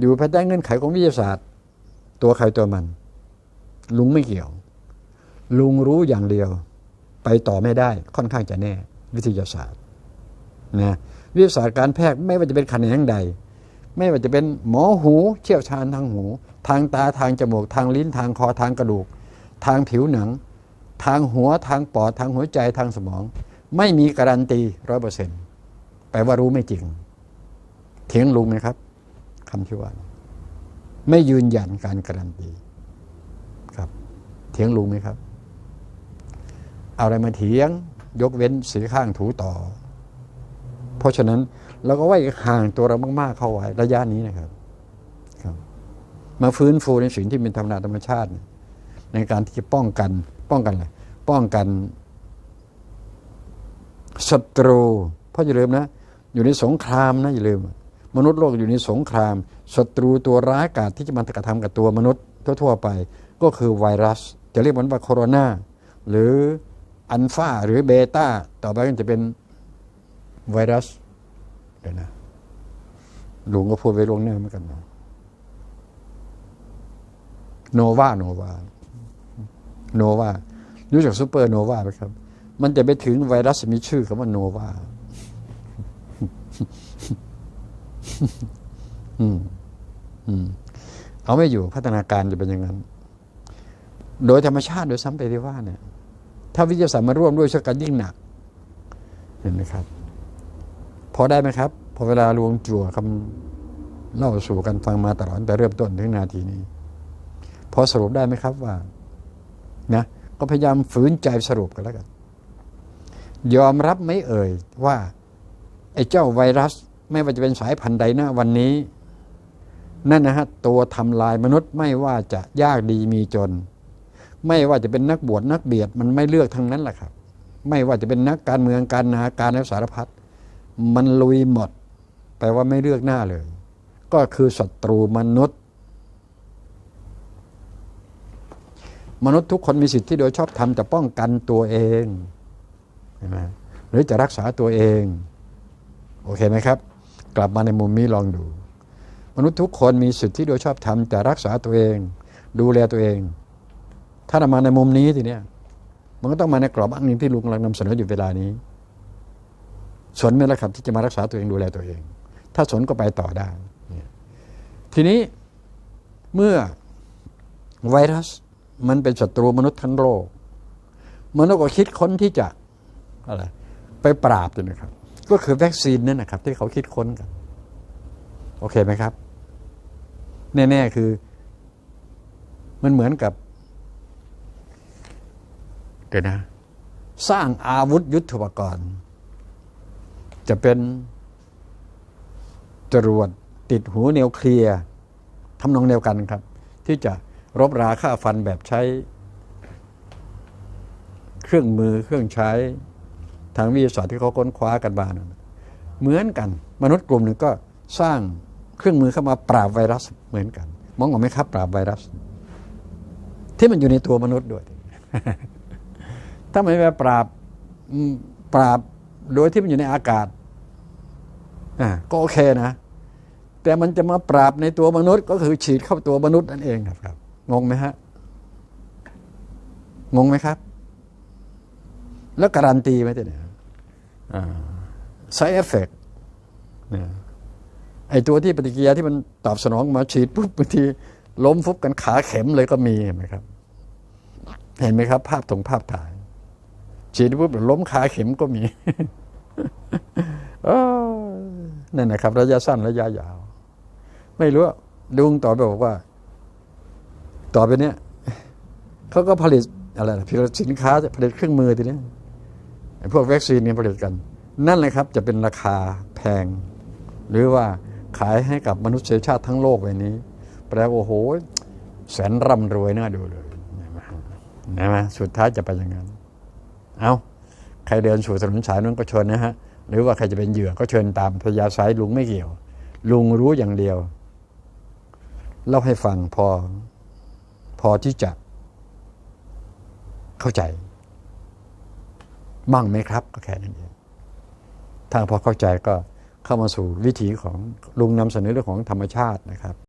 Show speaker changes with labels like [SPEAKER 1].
[SPEAKER 1] อยู่ภายใต้เงื่อนไขของวิทยาศาสตร์ ตัวใครตัวมัน ลุงไม่เกี่ยว ลุงรู้อย่างเดียว ไปต่อไม่ได้ค่อนข้างจะแน่ วิทยาศาสตร์นะวิทยาศาสตร์การแพทย์ไม่ว่าจะเป็นแขนงใด ไม่ว่าจะเป็นหมอหู เชี่ยวชาญทางหู ทางตาทางจมูก ทางลิ้นทางคอทางกระดูก ทางผิวหนัง ทางหัวทางปอดทางหัวใจทางสมอง ไม่มีการันตีร้อยเปอร์เซ็นต์แปลว่ารู้ไม่จริง เถียงลุงไหมครับ คำที่ว่า ไม่ยืนยันการการันตีครับ เถียงลุงไหมครับ เอาอะไรมาเถียง ยกเว้นสีข้างถูต่อ เพราะฉะนั้นเราก็ไว้ห่างตัวเรามากๆเข้าไว้ระยะนี้นะครับครับ มาฟื้นฟูในสิ่งที่เป็นธรรมดาธรรมชาติ ในการที่จะป้องกัน ป้องกันอะไรป้องกันศัตรูเพราะอย่าลืมนะ อยู่ในสงครามนะอย่าลืม มนุษย์โลกอยู่ในสงครามศัตรูตัวร้ายกาจที่จะมากระทำกับตัวมนุษย์ทั่วๆไป ก็คือไวรัส จะเรียกมันว่าโคโรนาหรืออัลฟาหรือเบต้าต่อไปก็จะเป็นไวรัสเดี๋ยวนะลุงก็พูดไว้ล่วงหน้าเหมือนกันนะโนวาโนวาโนวารู้จักซูเปอร์โนวาไหมครับ มันจะไปถึงไวรัสมีชื่อคำว่าโนวา อืม อืม เอาไม่อยู่พัฒนาการจะเป็นอย่างนั้น โดยธรรมชาติโดยซ้ำไปที่ว่าเนี่ย ถ้าวิทยาศาสตร์มาร่วมด้วยช่วยกันยิ่งหนัก เห็นไหมครับ พอได้ไหมครับ พอเวลาลวงจั่วคำเล่าสู่กันฟังมาตลอดแต่เริ่มต้นถึงนาทีนี้ พอสรุปได้ไหมครับว่า นะก็พยายามฝืนใจสรุปกันแล้วกัน ยอมรับไม่เอ่ยว่า ไอ้เจ้าไวรัส ไม่ว่าจะเป็นสายพันธุ์ใดนะวันนี้ นั่นนะฮะตัวทำลายมนุษย์ไม่ว่าจะยากดีมีจน ไม่ว่าจะเป็นนักบวชนักเบียดมันไม่เลือกทั้งนั้นแหละครับ ไม่ว่าจะเป็นนักการเมืองการนาการและสารพัดมันลุยหมดแปลว่าไม่เลือกหน้าเลย ก็คือศัตรูมนุษย์ มนุษย์ทุกคนมีสิทธิที่โดยชอบธรรมจะป้องกันตัวเองใช่ไหมหรือจะรักษาตัวเอง โอเคไหมครับ กลับมาในมุมนี้ลองดู มนุษย์ทุกคนมีสิทธิที่โดยชอบธรรมจะรักษาตัวเอง ดูแลตัวเอง ถ้าเรามาในมุมนี้ทีเนี้ยมันก็ต้องมาในกรอบอันหนึ่งที่ลุงกำลังนำเสนออยู่เวลานี้สนไหมล่ะครับที่จะมารักษาตัวเองดูแลตัวเอง ถ้าสนก็ไปต่อได้ ทีนี้เมื่อไวรัสมันเป็นศัตรูมนุษย์ทั้งโลกมนุษย์ก็คิดค้นที่จะอะไรไปปราบตัวนะครับ ก็คือวัคซีนนั่นนะครับ ที่เขาคิดค้นกัน โอเคไหมครับ แน่ๆคือ มันเหมือนกับ เดี๋ยวนะ สร้างอาวุธยุทโธปกรณ์ จะเป็นจรวดติดหูนิวเคลียร์ทำนองเดียวกันครับ ที่จะรบราค่าฟันแบบใช้ เครื่องมือเครื่องใช้างวิทยาศาสตร์ที่เขาค้นคว้ากันมาเหมือนกัน มนุษย์กลุ่มหนึ่งก็สร้างเครื่องมือเข้ามาปราบไวรัสเหมือนกัน มองออกไหมครับ ปราบไวรัส ที่มันอยู่ในตัวมนุษย์ด้วย ถ้าไม่ไปปราบปราบโดยที่มันอยู่ในอากาศอ่าก็โอเคนะ แต่มันจะมาปราบในตัวมนุษย์ ก็คือฉีดเข้าตัวมนุษย์นั่นเองครับ งงไหมฮะงงไหมครับ แล้วการันตีไหมเนี่ย side effect เนี่ยไอตัวที่ปฏิกิริยาที่มันตอบสนองมาฉีดปุ๊บบางทีล้มฟุบกันขาเข็มเลยก็มีเห็นไหมครับ เห็นไหมครับ ภาพตรงภาพถ่าย ฉีดปุ๊บล้มขาเข็มก็มีนั่นนะครับ ระยะสั้นระยะยาว ไม่รู้ดุงต่อไปบอกว่า ต่อไปเนี้ยเขาก็ผลิตอะไรผลิตสินค้าผลิตเครื่องมือทีนี้พวกวัคซีนเนี่ยผลิตกัน นั่นเลยครับจะเป็นราคาแพง หรือว่าขายให้กับมนุษยชาติทั้งโลกใบนี้ แปลว่าโอ้โหแสนร่ำรวยน่าดูเลยนะไหมสุดท้ายจะไปอย่างนั้น เอาใครเดินสู่ถนนสายนั้นก็เชิญนะฮะ หรือว่าใครจะเป็นเหยื่อก็เชิญตามพยาสายลุงไม่เกี่ยว ลุงรู้อย่างเดียว เล่าให้ฟังพอ พอที่จะเข้าใจ บ้างไหมครับ ก็แค่นั้นเอง ทางพอเข้าใจก็เข้ามาสู่วิถีของลุงนำเสนอเรื่องของธรรมชาตินะครับ